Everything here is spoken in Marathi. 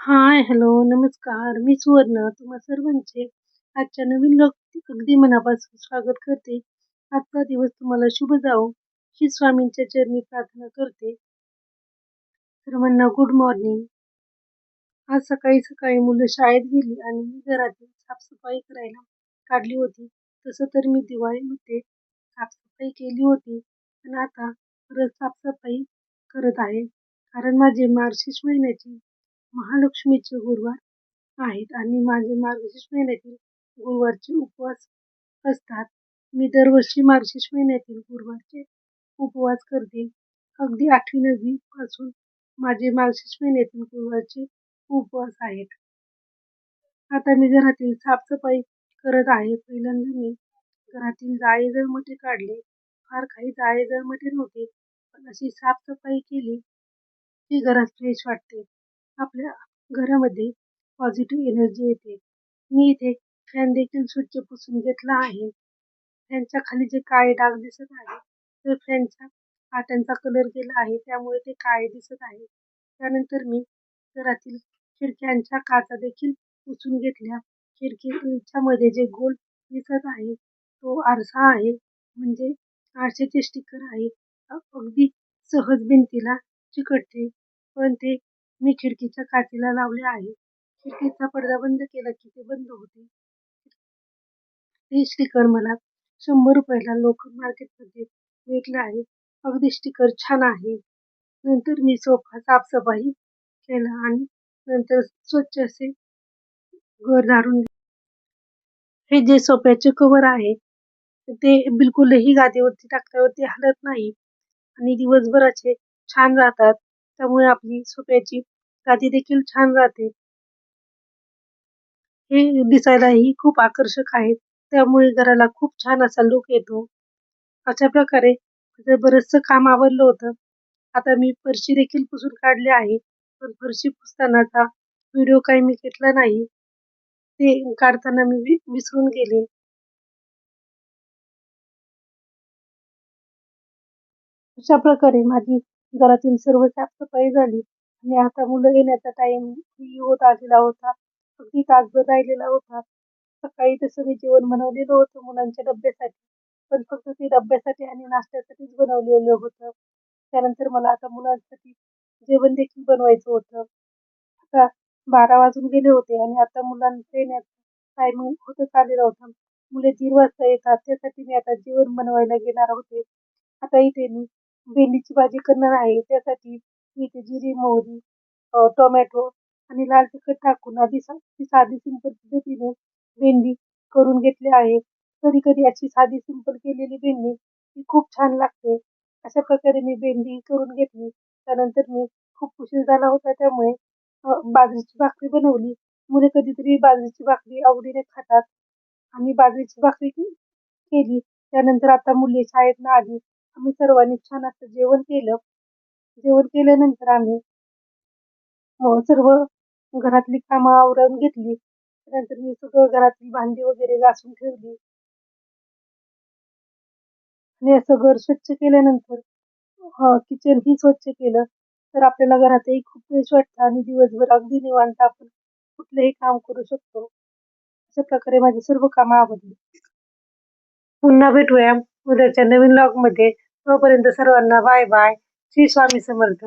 हाय, हॅलो, नमस्कार. मी सुवर्ण तुम्हा सर्वांचे आजच्या नवीन लोक अगदी मनापासून स्वागत करते. आजचा दिवस तुम्हाला शुभ जाओ श्री स्वामींच्या चरणी प्रार्थना करते. सर्वांना गुड मॉर्निंग. आज सकाळी सकाळी मुलं शाळेत गेली आणि मी घरातील साफसफाई करायला काढली होती. तसं तर मी दिवाळीमध्ये साफसफाई केली होती, पण आता परत साफसफाई करत आहे. कारण माझे मार्गशीर्ष महिन्याची महालक्ष्मीचे गुरुवार आहेत आणि माझे मार्गशीर्ष महिन्यातील गुरुवारचे उपवास असतात. मी दरवर्षी मार्गशीर्ष महिन्यातील गुरुवारचे उपवास करते. अगदी आठवी नववी पासून माझे मार्गशीर्ष महिन्यातील गुरुवारचे उपवास आहेत. आता मी घरातील साफसफाई करत आहे. पहिल्यांदा मी घरातील जाळे जळमटे काढले. फार काही जाळे जळमटे नव्हते, पण अशी साफसफाई केली की घरात फ्रेश वाटते. आपल्या घरामध्ये पॉझिटिव्ह एनर्जी येते. मी इथे फॅन देखील स्वच्छ पुसून घेतला आहे. फॅनच्या खाली जे काळे डाग दिसत आहे ते फॅनच्या काट्यांचा कलर गेला आहे त्यामुळे ते काळे दिसत आहे. त्यानंतर मी घरातील खिडक्यांच्या काचा देखील पुसून घेतल्या. खिडकीच्या मध्ये जे गोल दिसत आहे तो आरसा आहे म्हणजे आरशाचे स्टिकर आहे. अगदी सहज भिंतीला चिकटते, पण ते मी खिडकीच्या काचेला लावले आहे. खिडकीचा पडदा बंद केला की ते बंद होते. हे स्टिकर मला शंभर रुपयाला लोकल मार्केटमध्ये भेटले आहे. अगदी स्टिकर छान आहे. नंतर मी सोफा साफसफाई केला आणि नंतर स्वच्छ असे घर झाडून हे जे सोफ्याचे कव्हर आहे ते बिलकुलही गादीवरती टाकल्यावरती हलत नाही आणि दिवसभर असे छान राहतात. त्यामुळे आपली सोप्याची गादी देखील छान राहते. हे दिसायलाही खूप आकर्षक आहे. त्यामुळे घराला खूप छान असा लुक येतो. अशा प्रकारे माझं बरचसं काम आवरलं होतं. आता मी फरशी देखील पुसून काढली आहे. पण फरशी पुसतानाचा व्हिडिओ काही मी घेतला नाही. ते काढताना मी विसरून गेले. अशा प्रकारे माझी घरातील सर्व साफसफाई झाली आणि आता मुलं येण्याचा टाईम होत आलेला होता. अगदी तासभर राहिलेला होता. सकाळी तसं मी जेवण बनवलेलं होतं मुलांच्या डब्यासाठी, पण फक्त ते डब्यासाठी आणि नाश्त्यासाठीच बनवलेलं होतं. त्यानंतर मला आता मुलांसाठी जेवण देखील बनवायचं होतं. आता बारा वाजून गेले होते आणि आता मुलांचे येण्याचा टायमिंग होतच आलेला होता. मुले दीड वाजता येतात त्यासाठी मी आता जेवण बनवायला घेणार होते. आता इथे मी भेंडीची भाजी करणार आहे. त्यासाठी मी इथे जिरे, मोहरी, टोमॅटो आणि लाल तिखट टाकून आधी सा साधी सिंपल पद्धतीने भेंडी करून घेतली आहे. कधी कधी अशी साधी सिंपल केलेली भेंडी ही खूप छान लागते. अशा प्रकारे मी भेंडी करून घेतली. त्यानंतर मी खूप उशीर झाला होता त्यामुळे बाजरीची भाकरी बनवली. मुले कधीतरी बाजरीची भाकरी आवडीने खातात आणि बाजरीची भाकरी केली. त्यानंतर आता मुले शाळेतनं आली. आम्ही सर्वांनी छान असं जेवण केलं. जेवण केल्यानंतर आम्ही सर्व घरातली कामं आवरून घेतली. त्यानंतर मी सगळं घरातली भांडी वगैरे घासून ठेवली. आणि असं घर स्वच्छ केल्यानंतर किचन ही स्वच्छ केलं तर आपल्याला घरातही खूप फ्रेश वाटतं आणि दिवसभर अगदी निवांत आपण कुठलेही काम करू शकतो. अशा प्रकारे माझी सर्व कामं आवडली पुन्हा भेटूया उद्याच्या नवीन मध्ये तोपर्यंत सर्वांना बाय बाय. श्री स्वामी समर्थ.